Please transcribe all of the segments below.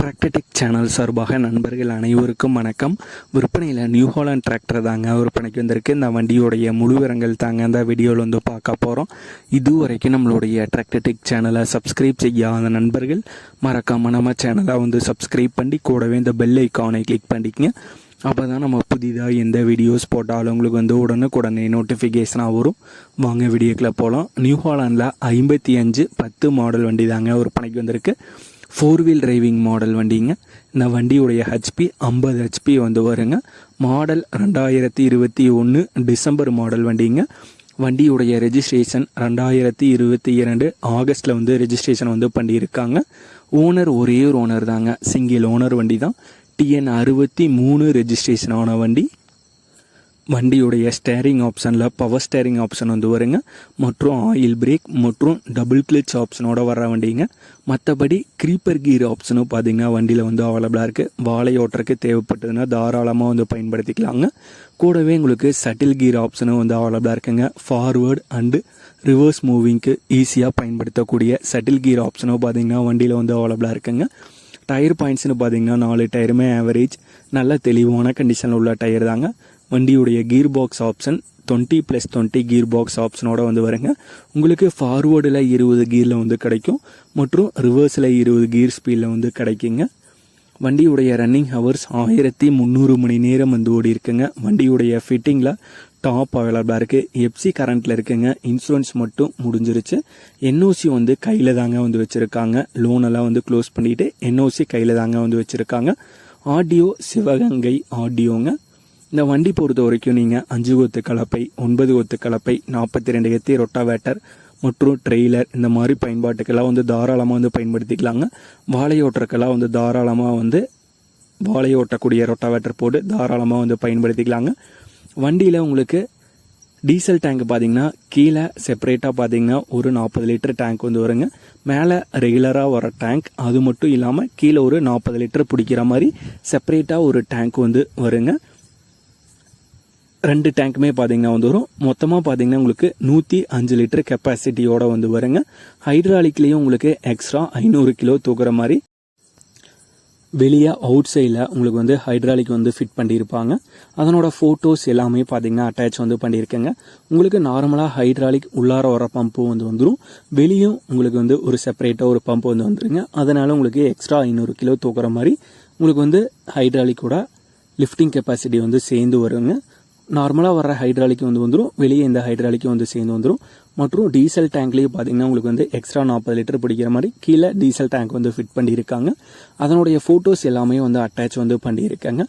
Tractor Tech channel சார்பாக நண்பர்கள் அனைவருக்கும் வணக்கம். விற்பனையில் நியூ ஹாலண்ட் டிராக்டர் தாங்க விற்பனைக்கு வந்திருக்கு. இந்த வண்டியோடைய முழுவிரங்கள் தாங்க இந்த வீடியோவில் வந்து பார்க்க போகிறோம் இது வரைக்கும் நம்மளுடைய டிராக்டர்டெக் சேனலை சப்ஸ்கிரைப் செய்யாத நண்பர்கள் மறக்காமல் நம்ம சேனலை வந்து சப்ஸ்கிரைப் பண்ணி கூடவே இந்த பெல் ஐக்கானை கிளிக் பண்ணிக்கங்க. அப்போ தான் நம்ம புதிதாக எந்த வீடியோஸ் போட்டாலும் உங்களுக்கு வந்து உடனுக்குடனே நோட்டிஃபிகேஷனாக வரும். வாங்க வீடியோக்கில் போகலாம் நியூ ஹாலாண்டில் ஐம்பத்தி அஞ்சு பத்து மாடல் வண்டி தாங்க விற்பனைக்கு வந்திருக்கு. ஃபோர் வீல் டிரைவிங் மாடல் வண்டிங்க. இந்த வண்டியுடைய ஹெச்பி ஐம்பது ஹெச்பி வந்து வருங்க. மாடல் ரெண்டாயிரத்தி இருபத்தி ஒன்று டிசம்பர் மாடல் வண்டிங்க. வண்டியுடைய ரெஜிஸ்ட்ரேஷன் ரெண்டாயிரத்தி இருபத்தி இரண்டு ஆகஸ்ட்டில் வந்து ரெஜிஸ்ட்ரேஷன் வந்து பண்ணியிருக்காங்க. ஓனர் ஒரே ஒரு ஓனர் தாங்க. சிங்கிள் ஓனர் வண்டி தான் டிஎன் அறுபத்தி மூணு ரெஜிஸ்ட்ரேஷன் ஆன வண்டி. வண்டியுடைய ஸ்டேரிங் ஆப்ஷனில் பவர் ஸ்டேரிங் ஆப்ஷன் வந்து வருங்க. மற்றும் ஆயில் பிரேக் மற்றும் டபுள் கிளிச் ஆப்ஷனோட வர வண்டிங்க. மற்றபடி க்ரீப்பர் கீர் ஆப்ஷனும் பார்த்தீங்கன்னா வண்டியில் வந்து அவைலபிளாக இருக்குது வாழை ஓட்டுறக்கு தேவைப்பட்டதுன்னா தாராளமாக வந்து பயன்படுத்திக்கலாங்க. கூடவே உங்களுக்கு சட்டில் கீர் ஆப்ஷனும் வந்து அவைலபிளாக இருக்குங்க. ஃபார்வேர்டு அண்டு ரிவர்ஸ் மூவிங்க்கு ஈஸியாக பயன்படுத்தக்கூடிய சட்டில் கீர் ஆப்ஷனும் பார்த்தீங்கன்னா வண்டியில் வந்து அவைலபிளாக இருக்குங்க. டயர் பாயிண்ட்ஸ்னு பார்த்தீங்கன்னா நாலு டயருமே ஆவரேஜ் நல்ல தெளிவான கண்டிஷனில் உள்ள டயர் தாங்க. வண்டியுடைய gear box option twenty plus twenty gear box ஆப்ஷனோட வந்து வருங்க. உங்களுக்கு ஃபார்வேர்டில் இருபது கீரில் வந்து கிடைக்கும். மற்றும் ரிவர்ஸில் இருபது கீர் ஸ்பீடில் வந்து கிடைக்குங்க. வண்டியுடைய ரன்னிங் ஹவர்ஸ் ஆயிரத்தி முந்நூறு மணி நேரம் வந்து ஓடி இருக்குங்க. வண்டியுடைய ஃபிட்டிங்கில் டாப் அவைலபிளாக இருக்குது எப்சி கரண்ட்டில் இருக்குங்க. இன்சூரன்ஸ் மட்டும் முடிஞ்சிருச்சு. என்ஓசி வந்து கையில் தாங்க வந்து வச்சுருக்காங்க. லோனெல்லாம் வந்து க்ளோஸ் பண்ணிவிட்டு என்ஓசி கையில் தாங்க வந்து வச்சுருக்காங்க. ஆடியோ சிவகங்கை ஆடியோங்க இந்த வண்டி பொறுத்த வரைக்கும் நீங்கள் அஞ்சு கொத்து கலப்பை ஒன்பது கொத்து கலப்பை நாற்பத்தி ரெண்டு எத்தி ரொட்டாவேட்டர் மற்றும் ட்ரெய்லர் இந்த மாதிரி பயன்பாட்டுக்கெல்லாம் வந்து தாராளமாக வந்து பயன்படுத்திக்கலாங்க. வாழையோட்டுறக்கெல்லாம் வந்து தாராளமாக வந்து வாழை ஓட்டக்கூடிய ரொட்டாவேட்டர் போட்டு தாராளமாக வந்து பயன்படுத்திக்கலாங்க. வண்டியில் உங்களுக்கு டீசல் டேங்க் பார்த்தீங்கன்னா கீழே செப்பரேட்டாக பார்த்தீங்கன்னா ஒரு நாற்பது லிட்டர் டேங்க் வந்து வருங்க. மேலே ரெகுலராக வர டேங்க் அது மட்டும் இல்லாமல் கீழே ஒரு நாற்பது லிட்டர் பிடிக்கிற மாதிரி செப்பரேட்டாக ஒரு டேங்க் வந்து வருங்க. ரெண்டு டேங்க்குமே பார்த்தீங்கன்னா வந்து வரும். மொத்தமாக பார்த்தீங்கன்னா உங்களுக்கு நூற்றி அஞ்சு லிட்டர் கெப்பாசிட்டியோட வந்து வருங்க. ஹைட்ராலிக்லேயும் உங்களுக்கு எக்ஸ்ட்ரா ஐநூறு கிலோ தூக்குற மாதிரி. வெளியே அவுட் சைடில் உங்களுக்கு வந்து ஹைட்ராலிக் வந்து ஃபிட் பண்ணியிருப்பாங்க. அதனோட ஃபோட்டோஸ் எல்லாமே பார்த்தீங்கன்னா அட்டாச் வந்து பண்ணியிருக்கேங்க. உங்களுக்கு நார்மலாக ஹைட்ராலிக் உள்ளார வர பம்பு வந்து வந்துடும் வெளியும் உங்களுக்கு வந்து ஒரு செப்பரேட்டாக ஒரு பம்ப் வந்து வந்துருங்க. அதனால் உங்களுக்கு எக்ஸ்ட்ரா ஐநூறு கிலோ தூக்குற மாதிரி உங்களுக்கு வந்து ஹைட்ராலிக்கோட லிஃப்டிங் கெப்பாசிட்டி வந்து சேர்ந்து வருங்க. நார்மலாக வர ஹைட்ராலிக்கு வந்து வந்துடும் வெளியே இந்த ஹைட்ராலிக்கு வந்து சேர்ந்து வந்துடும் மற்றும் டீசல் டேங்க்லேயே பார்த்தீங்கன்னா உங்களுக்கு வந்து எக்ஸ்ட்ரா நாற்பது லிட்டர் பிடிக்கிற மாதிரி கீழே டீசல் டேங்க் வந்து ஃபிட் பண்ணியிருக்காங்க. அதனுடைய ஃபோட்டோஸ் எல்லாமே வந்து அட்டாச் வந்து பண்ணியிருக்காங்க.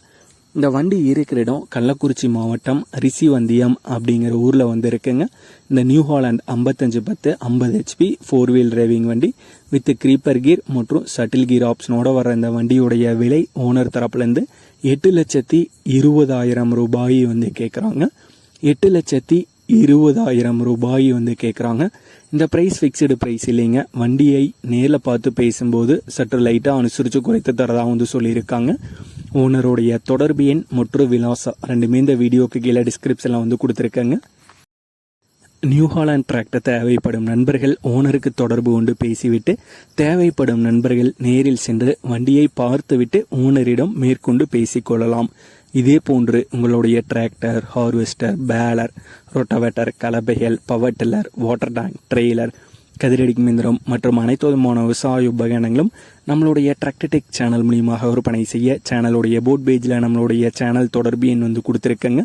இந்த வண்டி இருக்கிற இடம் கள்ளக்குறிச்சி மாவட்டம் ரிசிவந்தியம் அப்படிங்கிற ஊரில் வந்து இருக்குங்க. இந்த நியூ ஹாலாண்ட் ஐம்பத்தஞ்சு பத்து ஐம்பது ஹெச்பி ஃபோர் வீல் டிரைவிங் வண்டி வித் க்ரீப்பர் கீர் மற்றும் சட்டில் கீர் ஆப்ஷனோட வர இந்த வண்டியுடைய விலை ஓனர் தரப்புலேருந்து எட்டு லட்சத்தி இருபதாயிரம் ரூபாய் வந்து கேட்குறாங்க எட்டு லட்சத்தி இருபதாயிரம் ரூபாய் வந்து கேட்குறாங்க இந்த ப்ரைஸ் ஃபிக்ஸ்டு ப்ரைஸ் இல்லைங்க. வண்டியை நேரில் பார்த்து பேசும்போது சற்று லைட்டாக அனுசரித்து குறைத்து தரதாக வந்து சொல்லியிருக்காங்க. ஓனருடைய தொடர்பு எண் மற்றும் விலாசம் ரெண்டுமே இந்த வீடியோக்கு கீழே டிஸ்கிரிப்ஷனில் வந்து கொடுத்துருக்கேங்க. நியூ ஹாலாண்ட் டிராக்டர் தேவைப்படும் நண்பர்கள் ஓனருக்கு தொடர்பு கொண்டு பேசிவிட்டு தேவைப்படும் நண்பர்கள் நேரில் சென்று வண்டியை பார்த்துவிட்டு ஓனரிடம் மேற்கொண்டு பேசிக்கொள்ளலாம். இதே போன்று உங்களுடைய tractor harvester baler rotavator கலபைகள் power tiller water tank trailer கதிரடி மிந்திரம் மற்றும் அனைத்து விதமான விவசாய உபகரணங்களும் நம்மளுடைய டிராக்டர்டெக் சேனல் மூலியமாக விற்பனை செய்ய சேனலுடைய போட் பேஜில் நம்மளுடைய சேனல் தொடர்பு எண் வந்து கொடுத்துருக்கேங்க.